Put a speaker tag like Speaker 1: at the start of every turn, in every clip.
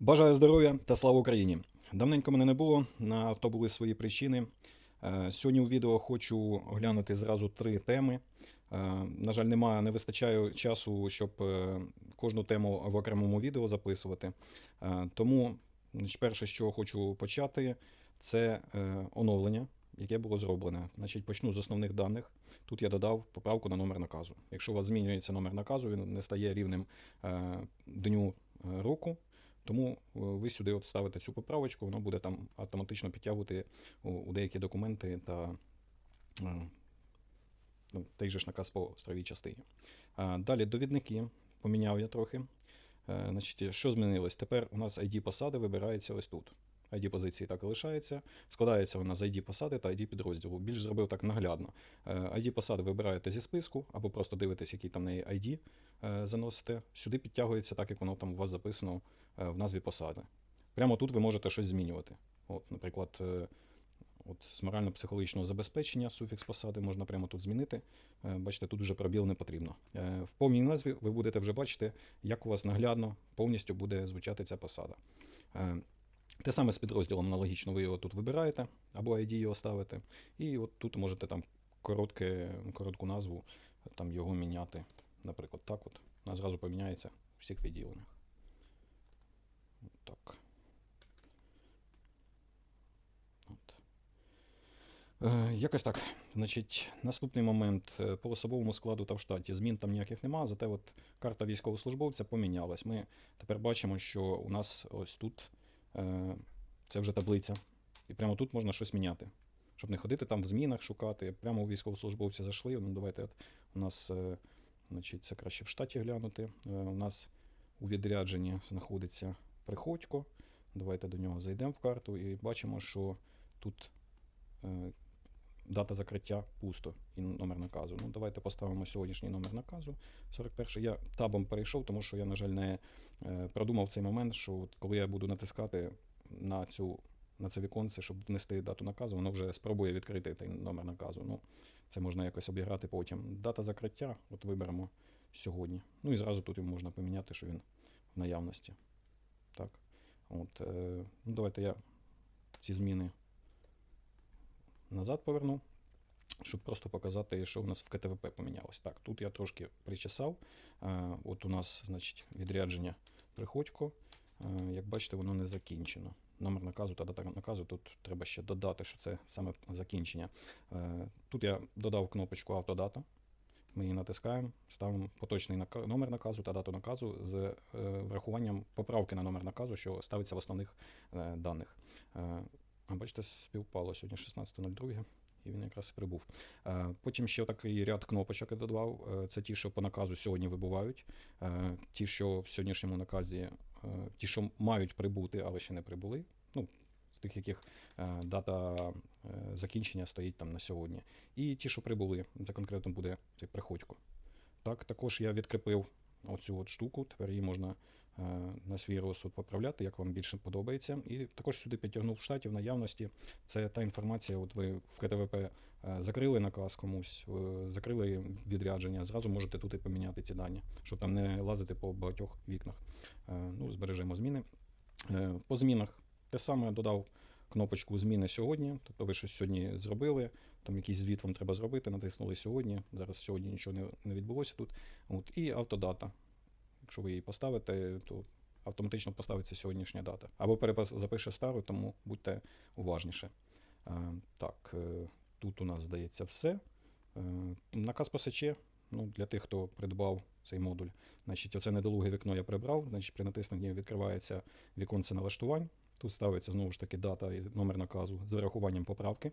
Speaker 1: Бажаю здоров'я та слава Україні! Давненько мене не було, на то були свої причини. Е, Сьогодні у відео хочу оглянути зразу три теми. Е, На жаль, немає, не вистачає часу, щоб е, кожну тему в окремому відео записувати. Тому, перше, чого хочу почати, це оновлення, яке було зроблене. Значить, почну з основних даних. Тут я додав поправку на номер наказу. Якщо у вас змінюється номер наказу, він не стає рівним дню року. Тому е, ви сюди от ставите цю поправочку, воно буде там автоматично підтягувати у, деякі документи та е, ну, той же ж наказ по островій частині. Далі довідники поміняв я трохи. Е, значить, що змінилось? Тепер у нас ID посади вибирається ось тут. ID позиції так і лишається. Складається вона з ID посади та ID підрозділу. Більш зробив так наглядно. Е, ID посади вибираєте зі списку, або просто дивитесь, який там неї ID е, заносите. Сюди підтягується так, як воно там у вас записано е, в назві посади. Прямо тут ви можете щось змінювати. От, наприклад, е, от з морально-психологічного забезпечення суфікс посади можна прямо тут змінити. Е, Бачите, тут вже пробіл не потрібно. Е, В повній назві ви будете вже бачити, як у вас наглядно повністю буде звучати ця посада. Те саме з підрозділом аналогічно, ви його тут вибираєте, або ID його ставите, і от тут можете там коротке, коротку назву там його міняти. Наприклад, так от. Вона зразу поміняється у всіх відділеннях. Так. От. Е, якось так. Значить, наступний момент Е, по особовому складу та в штаті. Змін там ніяких нема, зате от карта військовослужбовця помінялась. Ми тепер бачимо, що у нас ось тут це вже таблиця. І прямо тут можна щось міняти. Щоб не ходити там в змінах шукати. Прямо у військовослужбовця зайшли. Ну, давайте от у нас, е, значить, це краще в штаті глянути. Е, у нас у відрядженні знаходиться приходько. Давайте до нього зайдемо в карту і бачимо, що тут е, дата закриття пусто і номер наказу. Ну, давайте поставимо сьогоднішній номер наказу 41. Я табом перейшов, тому що я, на жаль, не е, продумав цей момент, що коли я буду натискати на цю. На це віконце, щоб внести дату наказу, воно вже спробує відкрити той номер наказу. Ну, це можна якось обіграти потім. Дата закриття, от виберемо сьогодні. Ну і зразу тут йому можна поміняти, що він в наявності. Так. От, е, ну, давайте я ці зміни назад поверну, щоб просто показати, що у нас в КТВП помінялось. Так, тут я трошки причесав. Е, от у нас, значить, відрядження приходько. Е, як бачите, воно не закінчено. Номер наказу та дата наказу тут треба ще додати, що це саме закінчення. Е, тут я додав кнопочку автодата. Ми її натискаємо, ставимо поточний номер наказу та дату наказу з врахуванням поправки на номер наказу, що ставиться в основних даних. А бачите, співпало сьогодні 16.02, і він якраз прибув. Потім ще такий ряд кнопочок я додавав. Е, це ті, що по наказу сьогодні вибувають, е, ті, що в сьогоднішньому наказі, е, ті, що мають прибути, але ще не прибули. Ну, тих, яких дата закінчення стоїть там на сьогодні. І ті, що прибули, це конкретно буде цей приходько. Так, також я відкріпив оцю от штуку, тепер її можна на свій розсуд поправляти, як вам більше подобається. І також сюди підтягнув в штаті в наявності. Це та інформація, от ви в КТВП е, закрили наказ комусь, е, закрили відрядження, зразу можете тут і поміняти ці дані, щоб там не лазити по багатьох вікнах. Е, ну, збережемо зміни. Е, по змінах те саме додав кнопочку зміни сьогодні. Тобто ви щось сьогодні зробили, там якийсь звіт вам треба зробити, натиснули сьогодні. Зараз сьогодні нічого не, не відбулося тут. От, і автодата. Якщо ви її поставите, то автоматично поставиться сьогоднішня дата. Або перепис запише стару, тому будьте уважніше. Е, так, е, тут у нас здається все. Е, наказ по СЧ, ну, для тих, хто придбав цей модуль. Значить, оце недолуге вікно я прибрав. Значить, при натисненні відкривається віконце налаштувань. Тут ставиться знову ж таки дата і номер наказу з врахуванням поправки.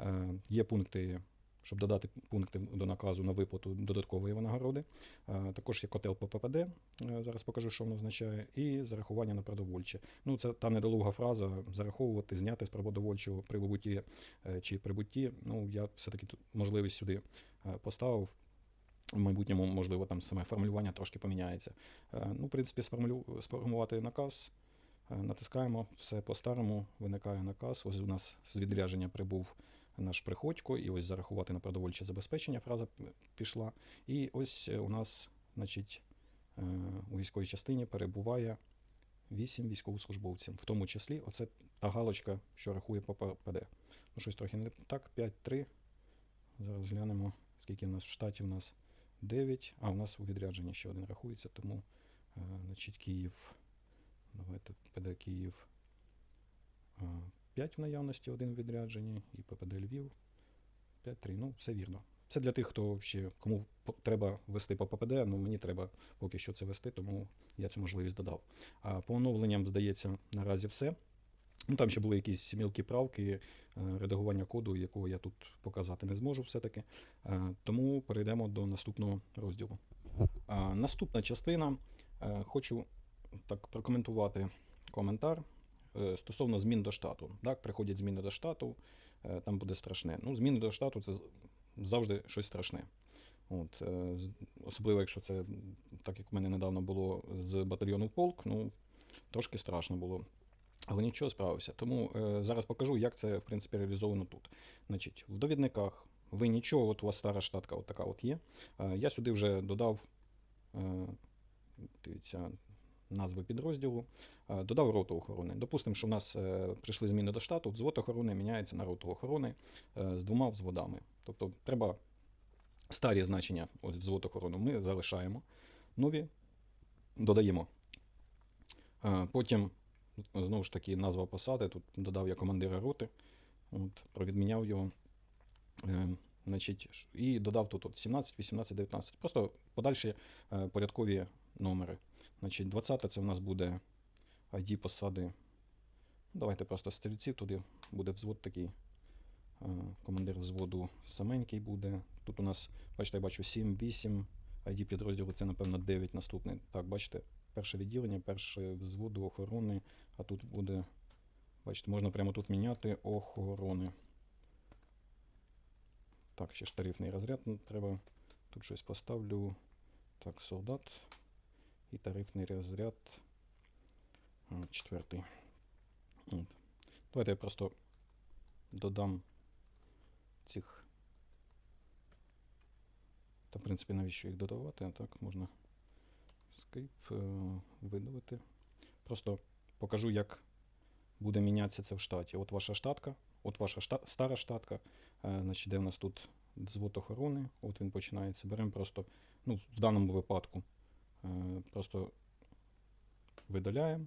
Speaker 1: Е, є пункти, щоб додати пункти до наказу на виплату додаткової винагороди. Е, також є котел по ППД, е, зараз покажу, що воно означає, і зарахування на продовольче. Ну, це та недолуга фраза зараховувати, зняти з продовольчого при вибутті е, чи прибутті. Ну, я все-таки можливість сюди поставив. В майбутньому, можливо, там саме формулювання трошки поміняється. Ну, в принципі, сформувати наказ. Натискаємо все по-старому, виникає наказ. Ось у нас з відрядження прибув наш приходько, і ось зарахувати на продовольче забезпечення фраза пішла. І ось е, у нас, значить, е, у військовій частині перебуває 8 військовослужбовців. В тому числі, оце та галочка, що рахує ППД. Ну, щось трохи не так. 5-3. Зараз глянемо, скільки в нас в штаті. У нас 9. А, у нас у відрядженні ще один рахується, тому е, значить, Київ. Давайте ППД Київ. 5 в наявності, один в відрядженні, і ППД Львів. 5-3. Ну, все вірно. Це для тих, хто ще кому треба вести по ППД, ну мені треба поки що це вести, тому я цю можливість додав. А по оновленням, здається, наразі все. Ну, там ще були якісь мілкі правки, е, редагування коду, якого я тут показати не зможу все-таки. Е, Тому перейдемо до наступного розділу. Наступна частина. Е, Хочу так прокоментувати коментар стосовно змін до штату. Так, приходять зміни до штату, е, там буде страшне. Ну, зміни до штату це завжди щось страшне. От, е, особливо, якщо це так, як в мене недавно було з батальйону полк, ну трошки страшно було. Але нічого справився. Тому е, зараз покажу, як це в принципі реалізовано тут. Значить, в довідниках ви нічого, от у вас стара штатка, от така от є. Е, я сюди вже додав е, дивіться, назви підрозділу, е, додав роту охорони. Допустимо, що в нас е, прийшли зміни до штату, взвод охорони міняється на роту охорони е, з двома взводами. Тобто треба старі значення, ось взвод охорони, ми залишаємо, нові додаємо. Потім, знову ж таки, назва посади. Тут додав я командира роти, от, провідміняв його. Значить, і додав тут от 17, 18, 19. Просто подальші порядкові номери. Значить, 20 це у нас буде ID посади. Ну, Давайте просто стрільців туди буде взвод такий. Е, Командир взводу саменький буде. Тут у нас, бачите, я бачу 7, 8. ID підрозділу це, напевно, 9 наступний. Так, бачите, перше відділення, перше взводу охорони, а тут буде, бачите, можна прямо тут міняти охорони. Так, ще ж тарифний розряд треба. Тут щось поставлю. Так, солдат. І тарифний розряд. Четвертий. От. Давайте я просто додам цих. Та, в принципі, навіщо їх додавати? Так, можна скрип е, видалити. Просто покажу, як буде мінятися це в штаті. От ваша штатка, от ваша шта- стара штатка. Е, значить, де в нас тут взвод охорони, от він починається. Беремо просто, ну, в даному випадку, просто видаляємо.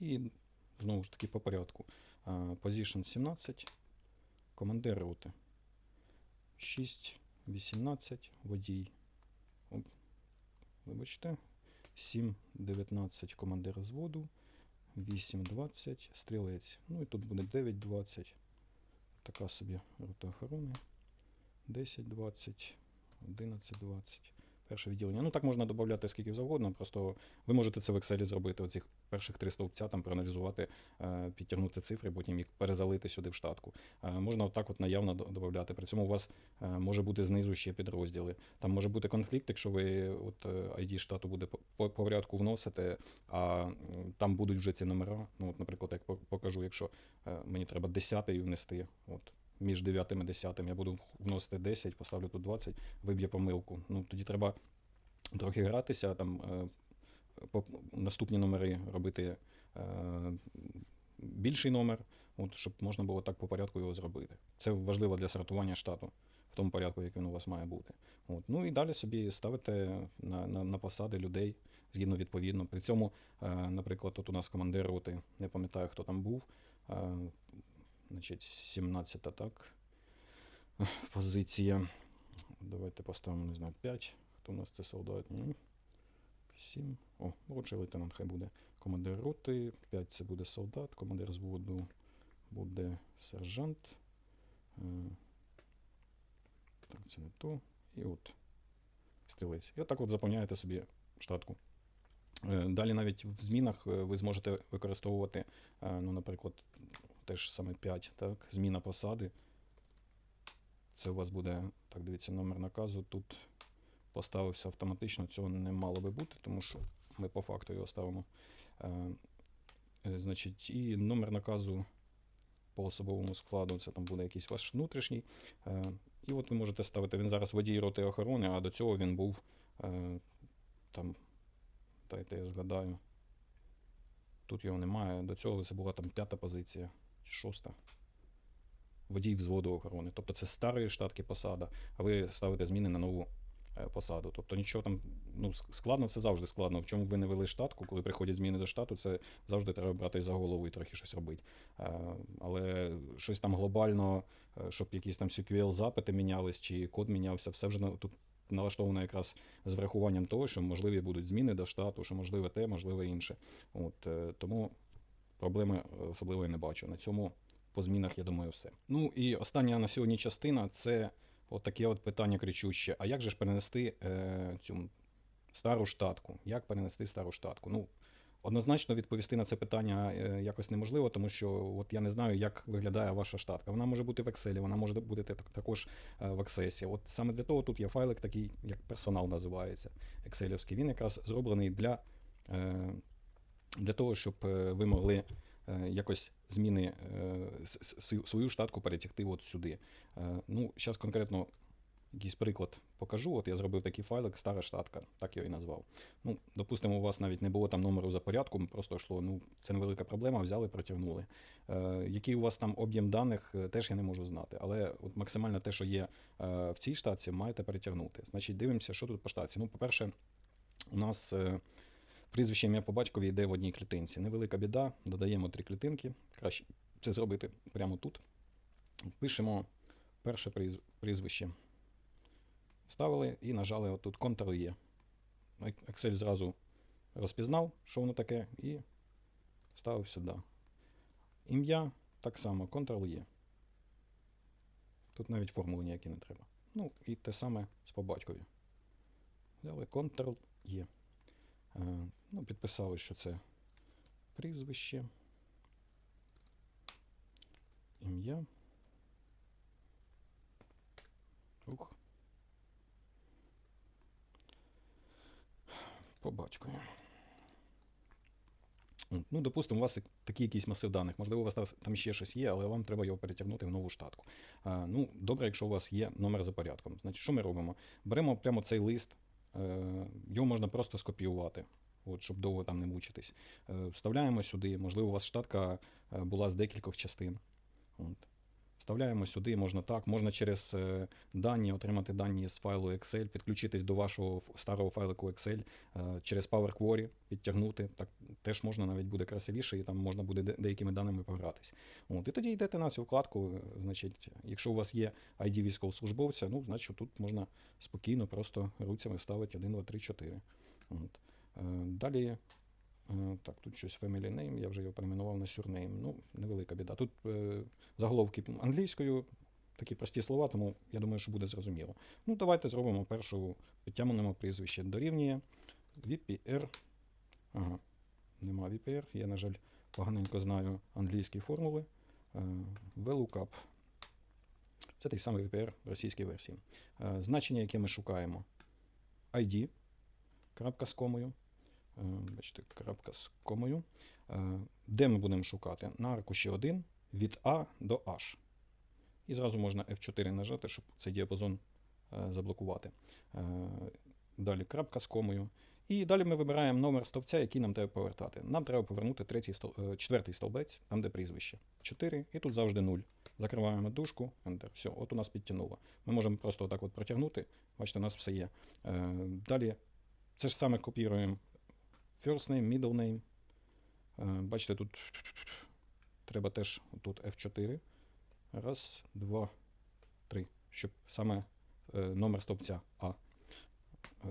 Speaker 1: І знову ж таки по порядку. Е, Position 17, командир роти. 6, 18, водій. Оп, Вибачте. 7, 19 командир взводу. 8, 20, стрілець. Ну і тут буде 9, 20. Така собі рота охорони. 10, 20, 11, 20. Перше відділення. Ну так можна додати скільки завгодно. Просто ви можете це в Excel зробити. Оцих перших три стовпця там проаналізувати, е, підтягнути цифри, потім їх перезалити сюди в штатку. Е, можна отак от наявно до- додати. При цьому у вас е, може бути знизу ще підрозділи. Там може бути конфлікт, якщо ви от ID штату буде по, по порядку вносите, а там будуть вже ці номера. Ну, от, наприклад, як покажу, якщо мені треба 10 внести, от між 9 і 10 я буду вносити 10, поставлю тут 20, виб'є помилку. Ну тоді треба трохи гратися, там е, по наступні номери робити е, більший номер, от, щоб можна було так по порядку його зробити. Це важливо для сортування штату в тому порядку, як він у вас має бути. От. Ну і далі собі ставите на, на, на посади людей згідно відповідно. При цьому, е, наприклад, тут у нас командир роти, не пам'ятаю, хто там був. Е, значить, 17 так. Позиція. Давайте поставимо, не знаю, 5. Хто у нас це солдат? Ні. 7. О, молодший лейтенант хай буде. Командир роти, 5 це буде солдат, командир зводу буде сержант. Е, Так, це не то. І от стрілець. І отак от заповняєте собі штатку. Е, Далі навіть в змінах е, ви зможете використовувати, ну, наприклад, теж саме 5, так, зміна посади. Це у вас буде, так, дивіться, номер наказу. Тут поставився автоматично, цього не мало би бути, тому що ми по факту його ставимо. Е, е, значить, і номер наказу по особовому складу, це там буде якийсь ваш внутрішній. Е, і от ви можете ставити, він зараз водій роти охорони, а до цього він був е, там, дайте я згадаю, Тут його немає. До цього це була там п'ята позиція, шоста. Водій взводу охорони. Тобто це старої штатки посада, а ви ставите зміни на нову е, посаду. Тобто нічого там ну, складно, це завжди складно. В чому ви не вели штатку, коли приходять зміни до штату, це завжди треба брати за голову і трохи щось робити. Е, Але щось там глобально, е, щоб якісь там SQL запити мінялись чи код мінявся, все вже тут налаштовано якраз з врахуванням того, що можливі будуть зміни до штату, що можливе те, можливе інше. От, тому проблеми особливо я не бачу. На цьому по змінах, я думаю, все. Ну і остання на сьогодні частина це от таке от питання кричуще. А як же ж перенести е, цю стару штатку? Як перенести стару штатку? Ну, однозначно відповісти на це питання е, якось неможливо, тому що от я не знаю, як виглядає ваша штатка. Вона може бути в Excel, вона може бути також е, в Access. От саме для того тут є файлик такий, як персонал називається, Excelівський. Він якраз зроблений для, е, для того, щоб е, ви могли е, якось зміни е, свою штатку перетягти от сюди. Ну, зараз конкретно якийсь приклад покажу. От я зробив такий файлик, стара штатка, так я і назвав. Ну, допустимо, у вас навіть не було там номеру за порядком, просто йшло, ну, це невелика проблема, взяли, протягнули. Який у вас там об'єм даних, теж я не можу знати. Але от максимально те, що є в цій штатці, маєте перетягнути. Значить, дивимося, що тут по штатці. Ну, по-перше, у нас прізвище ім'я по батькові йде в одній клітинці. Невелика біда, додаємо три клітинки. Краще це зробити прямо тут. Пишемо перше прізвище. Вставили і нажали отут Ctrl-E. Excel зразу розпізнав, що воно таке, і ставив сюди. Ім'я так само, Ctrl-E. Тут навіть формули ніякі не треба. Ну, і те саме з по батькові. Взяли Ctrl-E. Е, ну, підписали, що це прізвище. Ім'я. Ух. По батькові. Ну, допустимо, у вас такий якийсь масив даних. Можливо, у вас там ще щось є, але вам треба його перетягнути в нову штатку. Ну, добре, якщо у вас є номер за порядком. Значить, що ми робимо? Беремо прямо цей лист, е, його можна просто скопіювати, от, щоб довго там не мучитись. Е, вставляємо сюди, можливо, у вас штатка е, була з декількох частин. От. Вставляємо сюди, можна так, можна через е, дані отримати дані з файлу Excel, підключитись до вашого старого файлику Excel е, через Power Query, підтягнути. Так теж можна навіть буде красивіше, і там можна буде деякими даними погратись. От, і тоді йдете на цю вкладку. е, Значить, якщо у вас є ID військовослужбовця, ну, значить тут можна спокійно просто руцями ставити 1, 2, 3, 4. От. Далі. Е, Так, тут щось family name, я вже його перейменував на surname. Ну, невелика біда. Тут е, заголовки англійською, такі прості слова, тому я думаю, що буде зрозуміло. Ну, давайте зробимо першу підтягнемо прізвище. Дорівнює VPR. Ага, нема VPR. Я, на жаль, поганенько знаю англійські формули. Е, VLOOKUP. Це той самий VPR в російській версії. Е, Значення, яке ми шукаємо. ID. Крапка з комою. Е, Бачите, крапка з комою. Е, Де ми будемо шукати? На аркуші 1 від А до H. І зразу можна F4 нажати, щоб цей діапазон е, заблокувати. Далі крапка з комою. І далі ми вибираємо номер стовпця, який нам треба повертати. Нам треба повернути третій стол... четвертий стовбець, там де прізвище. 4, і тут завжди 0. Закриваємо дужку, Enter. Все, от у нас підтягнуло. Ми можемо просто отак от протягнути. Бачите, у нас все є. Далі це ж саме копіруємо first name, middle name. Е, Бачите, тут треба теж тут F4. Раз, два, три. Щоб саме е, номер стовпця А е,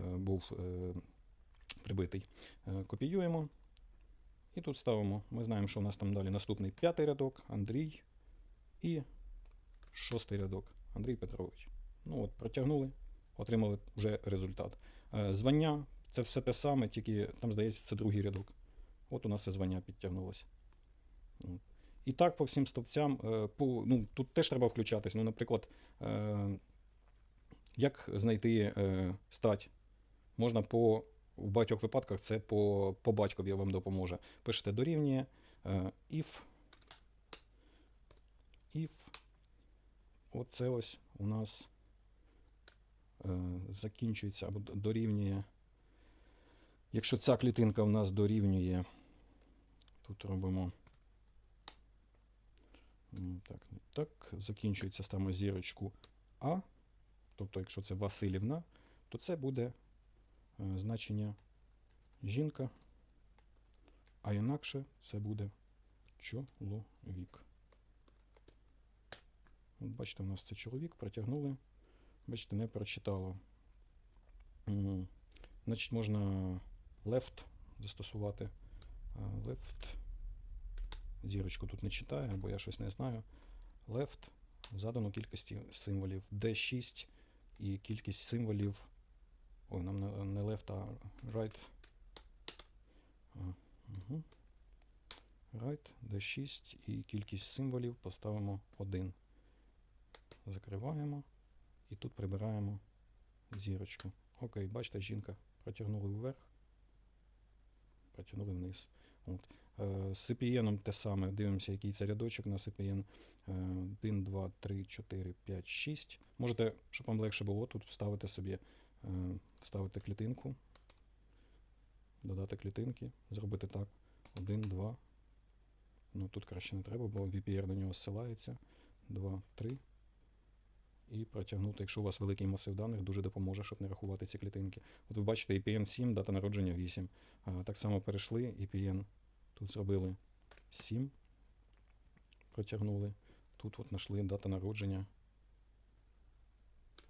Speaker 1: був прибитий. Копіюємо. І тут ставимо. Ми знаємо, що у нас там далі наступний п'ятий рядок, Андрій і шостий рядок Андрій Петрович. Ну от, протягнули, отримали вже результат. Звання це все те саме, тільки там, здається, це другий рядок. От у нас це звання підтягнулося. І так по всім стовпцям. е, По, ну, тут теж треба включатись. Ну, наприклад, е, як знайти е, стать? Можна по. В багатьох випадках це по, по батькові вам допоможе. Пишете дорівнює if. If. Оце ось у нас закінчується або дорівнює. Якщо ця клітинка у нас дорівнює. Тут робимо. Так, так. Закінчується, ставимо зірочку А. Тобто, якщо це Васильівна, то це буде е, значення жінка, а інакше це буде чоловік. От бачите, у нас це чоловік, протягнули. Бачите, не прочитало. Значить, можна left застосувати. Left. Зірочку тут не читає, або я щось не знаю. Left задано кількості символів. D6 і кількість символів. Ой, нам не- left, а right. Угу. Right, D6 і кількість символів поставимо 1. Закриваємо. І тут прибираємо зірочку. Окей, бачите, жінка протягнули вверх, протягнули вниз. От. Е, З CPN те саме. Дивимося, який це рядочок на CPN. 1, 2, 3, 4, 5, 6. Можете, щоб вам легше було, тут вставити собі, е, вставити клітинку, додати клітинки, зробити так. 1, 2. Ну тут краще не треба, бо VPR на нього зсилається. 2, 3 і протягнути, якщо у вас великий масив даних, дуже допоможе, щоб не рахувати ці клітинки. От ви бачите, EPN 7, дата народження 8. А, так само перейшли, EPN тут зробили 7, протягнули. Тут от знайшли дата народження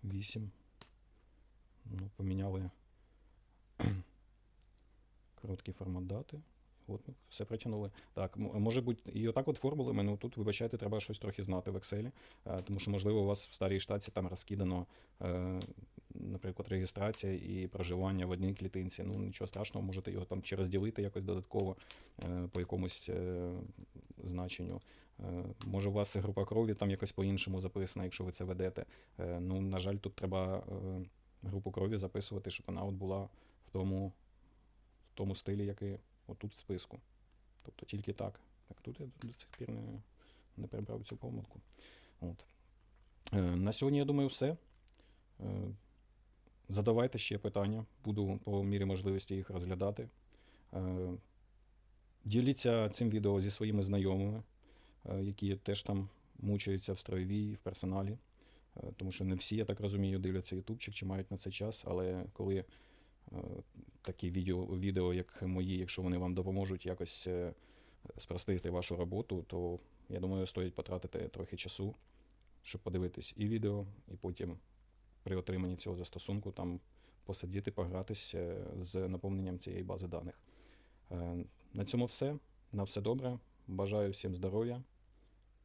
Speaker 1: 8. Ну, поміняли короткий формат дати. От ми все протягнули. Так, може бути, і отак от формулами, ну тут, вибачайте, треба щось трохи знати в Excel, е, тому що, можливо, у вас в старій штаті там розкидано, е, наприклад, реєстрація і проживання в одній клітинці. Ну, нічого страшного, можете його там чи розділити якось додатково е, по якомусь значенню. Може, у вас група крові там якось по-іншому записана, якщо ви це ведете. Ну, на жаль, тут треба групу крові записувати, щоб вона от була в тому, в тому стилі, який отут в списку. Тобто тільки так. Так, тут я до цих пір не, не прибрав цю помилку. От. Е, на сьогодні, я думаю, все. Е, задавайте ще питання, буду по мірі можливості їх розглядати. Е, діліться цим відео зі своїми знайомими, які теж там мучаються в строєвій, в персоналі. Тому що не всі, я так розумію, дивляться ютубчик чи мають на це час, але коли такі відео, відео, як мої, якщо вони вам допоможуть якось е, спростити вашу роботу, то я думаю, стоїть потратити трохи часу, щоб подивитись і відео, і потім при отриманні цього застосунку там посидіти, погратись е, з наповненням цієї бази даних. Е, На цьому все. На все добре. Бажаю всім здоров'я.